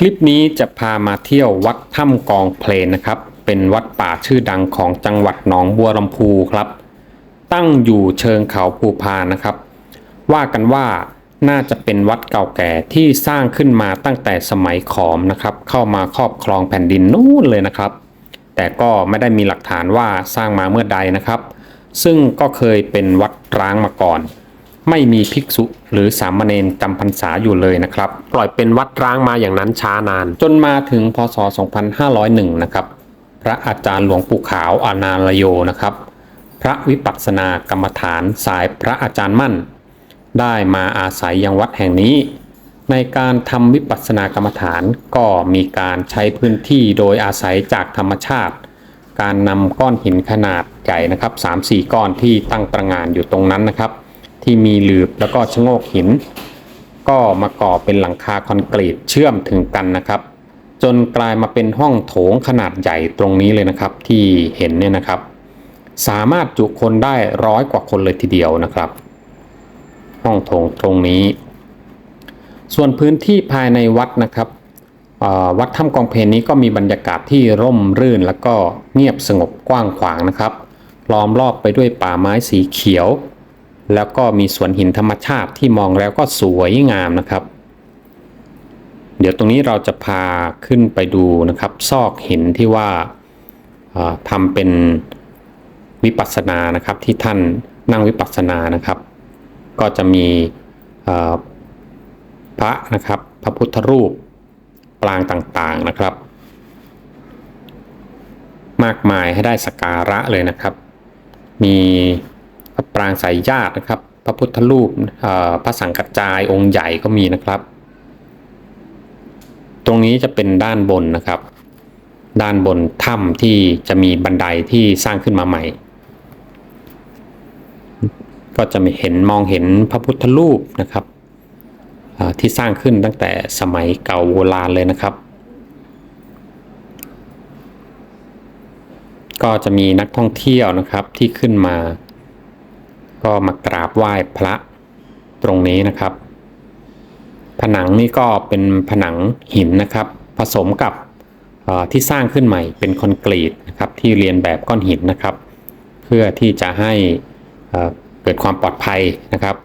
คลิปนี้จะพามาเที่ยววัดถ้ำกองเพลนนะครับ เป็นวัดป่าชื่อดังของจังหวัดหนองบัวลำพูครับ ตั้งอยู่เชิงเขาภูพานนะครับ ว่ากันว่าน่าจะเป็นวัดเก่าแก่ที่สร้างขึ้นมาตั้งแต่สมัยขอมนะครับ เข้ามาครอบครองแผ่นดินนู่นเลยนะครับ แต่ก็ไม่ได้มีหลักฐานว่าสร้างมาเมื่อใดนะครับ ซึ่งก็เคยเป็นวัดร้างมาก่อน ไม่มีภิกษุหรือสามเณรจำพรรษาอยู่เลยนะครับ ปล่อยเป็นวัดร้างมาอย่างนั้นช้านาน จนมาถึงพศ 2501 นะครับ พระอาจารย์หลวงปู่ขาวอานาลโยนะครับ พระวิปัสสนากรรมฐานสายพระอาจารย์มั่น ได้มาอาศัยยังวัดแห่งนี้ ในการทำวิปัสสนากรรมฐานก็มีการใช้พื้นที่โดยอาศัยจากธรรมชาติ การนำก้อนหินขนาดใหญ่นะครับ3-4 ก้อนที่ตั้งตระงานอยู่ตรงนั้นนะครับ ที่มีหลืบแล้วก็ชะโงกหิน ก็มาก่อเป็นหลังคาคอนกรีตเชื่อมถึงกันนะครับ จนกลายมาเป็นห้องโถงขนาดใหญ่ตรงนี้เลยนะครับ ที่เห็นเนี่ยนะครับ สามารถจุคนได้ร้อยกว่าคนเลยทีเดียวนะครับ ห้องโถงตรงนี้ ส่วนพื้นที่ภายในวัดนะครับวัดถ้ำกองเพลนี้ก็มีบรรยากาศที่ร่มรื่น แล้วก็เงียบสงบกว้างขวางนะครับ ล้อมรอบไปด้วยป่าไม้สีเขียว แล้วก็มีสวนหินธรรมชาติที่มองแล้วก็สวยงามนะครับ เดี๋ยวตรงนี้เราจะพาขึ้นไปดูนะครับ ซอกหินที่ว่าทำเป็นวิปัสสนานะครับที่ท่านนั่งวิปัสสนานะครับ ก็จะมีพระนะครับ พระพุทธรูปปรางต่างๆนะครับ มากมายให้ได้สักการะเลยนะครับ มี พระปรางสายญาตินะครับ พระพุทธรูปพระสังกัจจายองค์ใหญ่ก็มีนะครับ ตรงนี้จะเป็นด้านบนนะครับ ด้านบนถ้ำที่จะมีบันไดที่สร้างขึ้นมาใหม่ ก็จะมีเห็นมองเห็นพระพุทธรูปนะครับที่สร้างขึ้นตั้งแต่สมัยเก่าโบราณเลยนะครับ ก็จะมีนักท่องเที่ยวนะครับที่ขึ้นมา ก็มากราบไหว้พระตรงนี้นะครับ ผนังนี่ก็เป็นผนังหินนะครับ ผสมกับที่สร้างขึ้นใหม่เป็นคอนกรีตนะครับที่เรียนแบบก้อนหินนะครับ เพื่อที่จะให้เอ่อเกิดความปลอดภัยนะครับ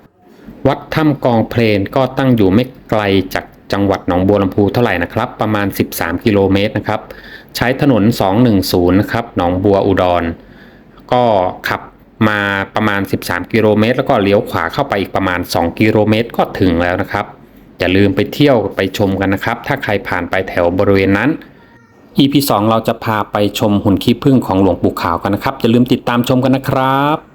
วัดถ้ำกองเพลนก็ตั้งอยู่ไม่ไกลจากจังหวัดหนองบัวลำพูเท่าไหร่นะครับ ประมาณ 13 กิโลเมตรนะครับ ใช้ถนน 210 นะครับ หนองบัวอุดร ก็ขับ มาประมาณ 13 กิโลเมตร แล้วก็เลี้ยวขวาเข้าไปอีกประมาณ 2 กิโลเมตร ก็ถึงแล้วนะครับ อย่าลืมไปเที่ยวไปชมกันนะครับ ถ้าใครผ่านไปแถวบริเวณนั้น EP 2 เราจะพาไปชมหุ่นขี้ผึ้งของหลวงปู่ขาวกันนะครับ อย่าลืมติดตามชมกันนะครับ